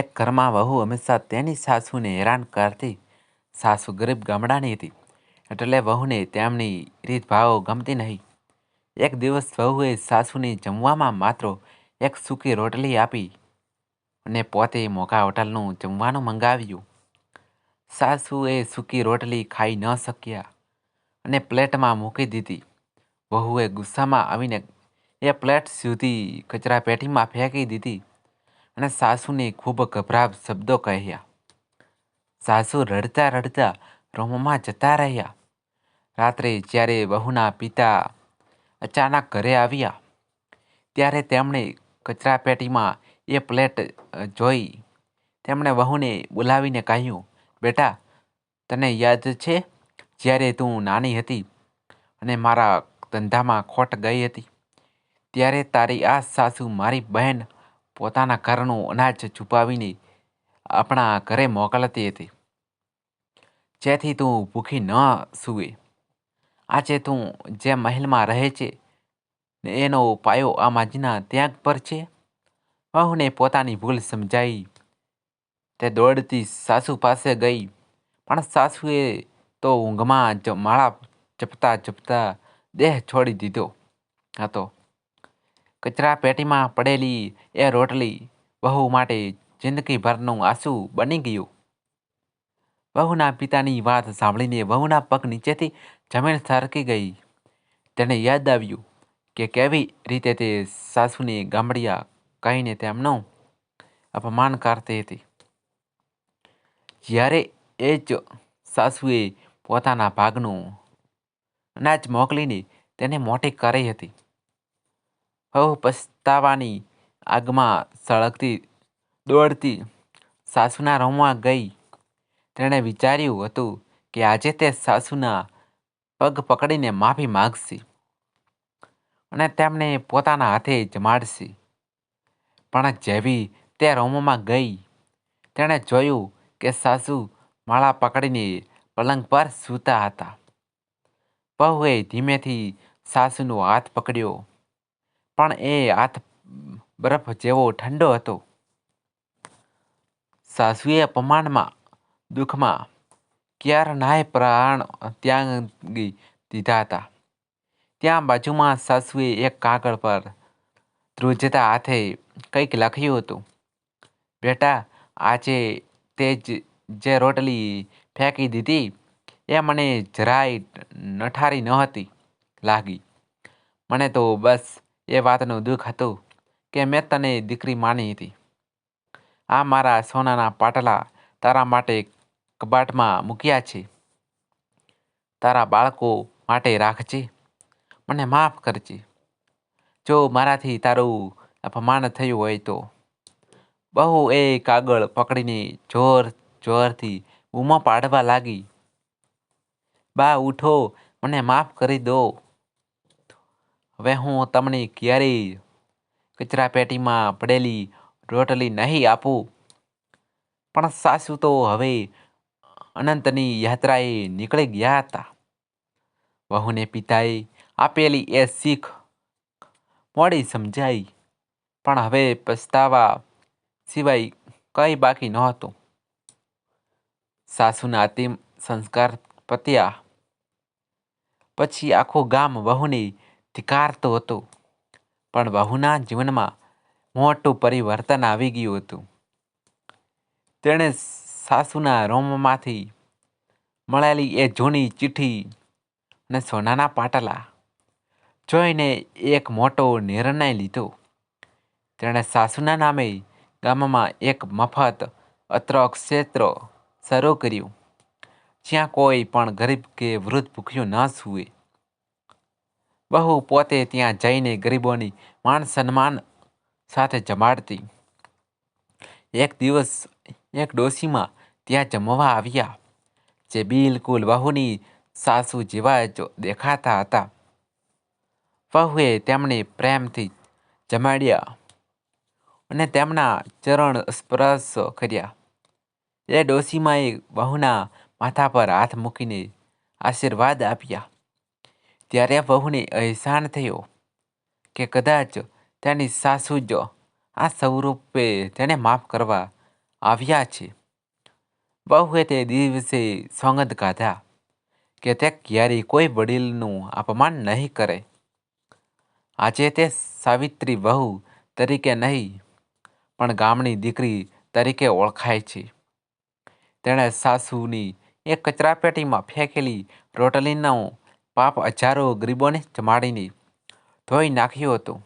એક ઘરમાં વહુ હંમેશા તેની સાસુને હેરાન કરતી. સાસુ ગરીબ ગામડાની હતી, એટલે વહુને તેમની રીતભાવો ગમતી નહીં. એક દિવસ વહુએ સાસુને જમવામાં માત્ર એક સૂકી રોટલી આપી અને પોતે મોઘા હોટલનું જમવાનું મંગાવ્યું. સાસુએ સૂકી રોટલી ખાઈ ન શક્યા અને પ્લેટમાં મૂકી દીધી. વહુએ ગુસ્સામાં આવીને એ પ્લેટ સીધી કચરાપેટીમાં ફેંકી દીધી. અને સાસુને ખૂબ ગભરાવ શબ્દો કહ્યા. સાસુ રડતા રડતા રૂમમાં જતા રહ્યા. રાત્રે જ્યારે વહુના પિતા અચાનક ઘરે આવ્યા, ત્યારે તેમણે કચરાપેટીમાં એ પ્લેટ જોઈ તેમણે વહુને બોલાવીને કહ્યું, બેટા, તને યાદ છે જ્યારે તું નાની હતી અને મારા ધંધામાં ખોટ ગઈ હતી? ત્યારે તારી આ સાસુ મારી બહેન પોતાના ઘરનું અનાજ છુપાવીને આપણા ઘરે મોકલતી હતી. જેથી તું ભૂખી ન સૂવે. આજે તું જે મહેલમાં રહે છે ને એનો પાયો આ માજીના ત્યાગ પર છે. વહુને પોતાની ભૂલ સમજાઈ. તે દોડતી સાસુ પાસે ગઈ, પણ સાસુએ તો ઊંઘમાં જ માળા જપતા જપતા દેહ છોડી દીધો હતો. કચરા પેટીમાં પડેલી એ રોટલી વહુ માટે જિંદગીભરનું આંસુ બની ગયું. વહુના પિતાની વાત સાંભળીને વહુના પગ નીચેથી જમીન સરકી ગઈ. તેને યાદ આવ્યું કે કેવી રીતે તે સાસુને ગામડિયા કહીને તેમનું અપમાન કરતી હતી. જ્યારે એ જ સાસુએ પોતાના ભાગનું અનાજ મોકલીને તેને મોટી કરી હતી. વહુ પસ્તાવાની આગમાં સળગતી, દોડતી સાસુના રૂમમાં ગઈ. તેણે વિચાર્યું હતું કે આજે તે સાસુના પગ પકડીને માફી માગશે અને તેમને પોતાના હાથે જમાડશે પણ જેવી તે રૂમમાં ગઈ, તેણે જોયું કે સાસુ માળા પકડીને પલંગ પર સૂતા હતા. પહુએ ધીમેથી સાસુનો હાથ પકડ્યો. પણ એ હાથ બરફ જેવો ઠંડો હતો. સાસુએ અપમાનમાં દુઃખમાં ક્યારનાય પ્રાણ ત્યાગી દીધા હતા. ત્યાં બાજુમાં સાસુએ એક કાગળ પર ધ્રુજતા હાથે કંઈક લખ્યું હતું. બેટા, આજે તે જ, જે રોટલી ફેંકી દીધી, એ મને જરાય નઠારી નહોતી લાગી. મને તો બસ એ વાતનું દુઃખ હતું કે મેં તને દીકરી માની હતી. આ મારા સોનાના પાટલા તારા માટે કબાટમાં મૂક્યા છે. તારા બાળકો માટે રાખજે. મને માફ કરજે. જો મારાથી તારું અપમાન થયું હોય તો. બહુ એ કાગળ પકડીને જોર જોરથી બૂમો પાડવા લાગી. બા, ઉઠો. મને માફ કરી દો. હવે હું તમને ક્યારેય કચરાપેટીમાં પડેલી રોટલી નહીં આપું. પણ સાસુ તો હવે અનંતની યાત્રાએ નીકળી ગયા હતા. વહુને પિતાએ આપેલી એ શીખ મોડી સમજાઈ, પણ હવે પસ્તાવા સિવાય કંઈ બાકી નહોતું. સાસુના અંતિમ સંસ્કાર પત્યા. પછી આખું ગામ વહુને ધિકારતું હતું. પણ વહુના જીવનમાં મોટું પરિવર્તન આવી ગયું હતું. તેણે સાસુના રૂમમાંથી મળેલી એ જૂની ચિઠ્ઠી અને સોનાના પાટલા જોઈને એક મોટો નિર્ણય લીધો. તેણે સાસુના નામે ગામમાં એક મફત અત્ર ક્ષેત્ર શરૂ કર્યું, જ્યાં કોઈ પણ ગરીબ કે વૃદ્ધ ભૂખ્યું ન સૂવે. બહુ પોતે ત્યાં જઈને ગરીબોની માન સન્માન સાથે જમાડતી. એક દિવસ એક ડોશીમાં ત્યાં જમવા આવ્યા, જે બિલકુલ વહુની સાસુ જેવા જ દેખાતા હતા. વહુએ તેમને પ્રેમથી જમાડ્યા અને તેમના ચરણ સ્પર્શ કર્યા. એ ડોશીમાએ વહુના માથા પર હાથ મૂકીને આશીર્વાદ આપ્યા. ત્યારે વહુને અહેસાન થયો કે કદાચ તેની સાસુ જ આ સ્વરૂપે તેને માફ કરવા આવ્યા છે. વહુએ તે દિવસે સોંગદ કાઢા કે તે ક્યારેય કોઈ વડીલનું અપમાન નહીં કરે. આજે તે સાવિત્રી વહુ તરીકે નહીં, પણ ગામની દીકરી તરીકે ઓળખાય છે. તેણે સાસુની એક કચરાપેટીમાં ફેંકેલી રોટલીનો પાપ હજારો ગરીબોને જમાડીને ધોઈ નાખ્યો હતો.